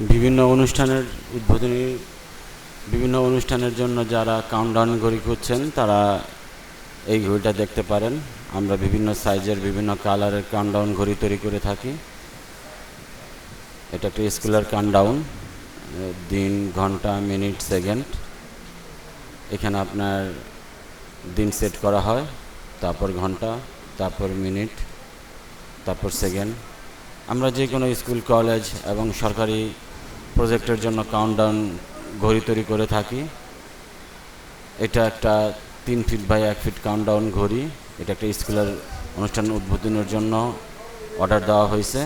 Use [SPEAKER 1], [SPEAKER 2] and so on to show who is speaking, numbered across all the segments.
[SPEAKER 1] বিভিন্ন অনুষ্ঠানের উদ্বোধনী, বিভিন্ন অনুষ্ঠানের জন্য যারা কাউন্টডাউন ঘড়ি খুঁজছেন, তারা এই ঘড়িটা দেখতে পারেন। আমরা বিভিন্ন সাইজের বিভিন্ন কালারের কাউন্টডাউন ঘড়ি তৈরি করে থাকি। এটা একটা স্কুলের কাউন্টডাউন দিন, ঘণ্টা মিনিট সেকেন্ড এখানে আপনার দিন সেট করা হয়, তারপর ঘণ্টা, তারপর মিনিট তারপর সেকেন্ড আমরা যে কোনো স্কুল কলেজ এবং সরকারি প্রজেক্টের জন্য কাউন্টডাউন ঘড়ি তৈরি করে থাকি। এটা একটা তিন ফিট বাই এক ফিট কাউন্টডাউন ঘড়ি। এটা একটা স্কুলের অনুষ্ঠান উদ্বোধনের জন্য অর্ডার দেওয়া হয়েছে।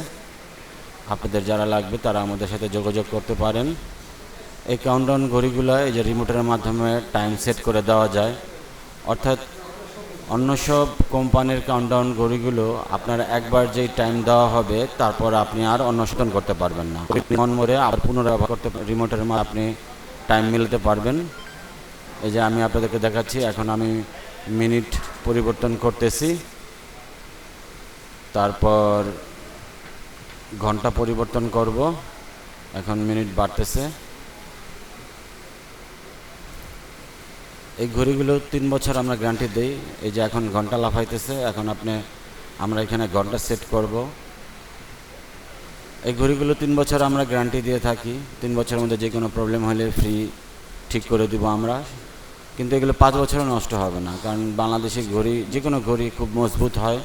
[SPEAKER 1] আপনাদের যারা লাগবে তারা আমাদের সাথে যোগাযোগ করতে পারেন। এই কাউন্টডাউন ঘড়িগুলো এই যে রিমোটের মাধ্যমে টাইম সেট করে দেওয়া যায়। অর্থাৎ অন্য সব কোম্পানির কাউন্টডাউন ঘড়িগুলো আপনার একবার যেই টাইম দেওয়া হবে, তারপর আপনি আর অন্বেষণ করতে পারবেন না। মন মরে আবার পুনরায় করতে রিমোটের মাধ্যমে আপনি টাইম মিলাতে পারবেন। এই যে আমি আপনাদেরকে দেখাচ্ছি, এখন আমি মিনিট পরিবর্তন করতেছি। তারপর ঘণ্টা পরিবর্তন করব। এখন মিনিট বাড়তেছে। এই ঘড়িগুলো তিন বছর আমরা গ্যারান্টি দিই। এই যে এখন ঘণ্টা লাফাইতেছে, এখন আপনি, আমরা এখানে ঘণ্টা সেট করব। এই ঘড়িগুলো তিন বছর আমরা গ্যারান্টি দিয়ে থাকি। তিন বছরের মধ্যে যে কোনো প্রবলেম হলে ফ্রি ঠিক করে দিব আমরা। কিন্তু এগুলো পাঁচ বছরও নষ্ট হবে না, কারণ বাংলাদেশি ঘড়ি, যে কোনো ঘড়ি খুব মজবুত হয়।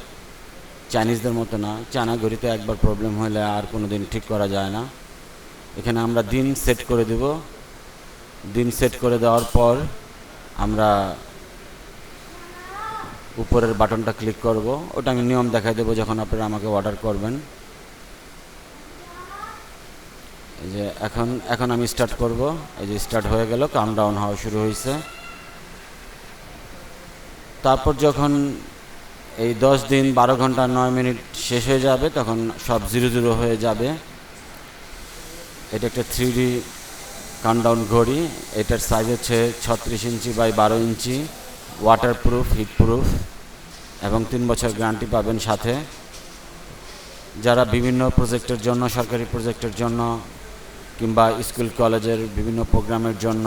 [SPEAKER 1] চাইনিজদের মতো না, চায়না ঘড়িতে একবার প্রবলেম হলে আর কোনো দিন ঠিক করা যায় না। এখানে আমরা দিন সেট করে দেব। দিন সেট করে দেওয়ার পর আমরা উপরের বাটনটা ক্লিক করব। ওটা আমি নিয়ম দেখাই দেবো যখন আপনারা আমাকে অর্ডার করবেন। এই যে এখন এখন আমি স্টার্ট করব। এই যে স্টার্ট হয়ে গেল কাউন্টডাউন হওয়া শুরু হয়েছে। তারপর যখন এই দশ দিন, বারো ঘণ্টা, নয় মিনিট শেষ হয়ে যাবে, তখন সব জিরো জিরো হয়ে যাবে। এটা একটা থ্রি ডি কাউন্টডাউন ঘড়ি, এটার সাইজ হচ্ছে ছত্রিশ ইঞ্চি বাই বারো inch waterproof heatproof এবং তিন বছর গ্যারান্টি পাবেন সাথে। যারা বিভিন্ন প্রজেক্টের জন্য, সরকারি প্রজেক্টের জন্য, কিংবা স্কুল কলেজের বিভিন্ন প্রোগ্রামের জন্য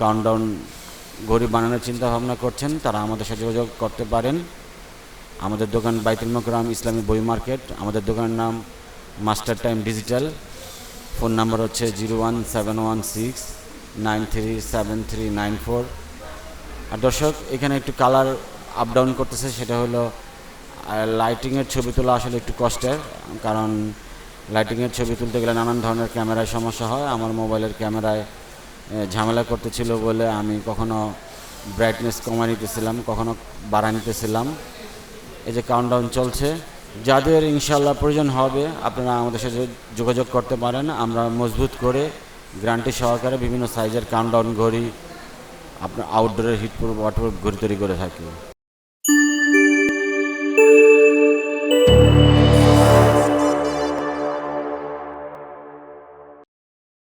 [SPEAKER 1] কাউন্টডাউন ঘড়ি বানানোর চিন্তা ভাবনা করছেন, তারা আমাদের সাথে যোগাযোগ করতে পারেন। আমাদের দোকান বাইতুল মকরাম ইসলামী বই মার্কেট, আমাদের দোকানের নাম master time digital. Phone number হচ্ছে zero one seven one six nine three seven three nine four. আর দর্শক, এখানে একটু কালার আপ ডাউন করতেছে, সেটা হলো লাইটিংয়ের ছবি তোলা আসলে একটু কষ্টের, কারণ লাইটিংয়ের ছবি তুলতে গেলে নানান ধরনের ক্যামেরায় সমস্যা হয়। আমার মোবাইলের ক্যামেরায় ঝামেলা করতেছিল বলে আমি কখনো ব্রাইটনেস কমায় নিতেছিলাম, কখনো বাড়ায় নিতেছিলাম। এই যে কাউন্টডাউন চলছে যাদের ইনশাল্লাহ প্রয়োজন হবে, আপনারা আমাদের সাথে যোগাযোগ করতে পারেন। আমরা মজবুত করে গ্রান্টি সহকারে বিভিন্ন সাইজের কাউন্টডাউন ঘড়ি, আপনার আউটডোরের হিটপ্রুফ ওয়াটারপ্রুফ ঘড়ি তৈরি করে থাকি।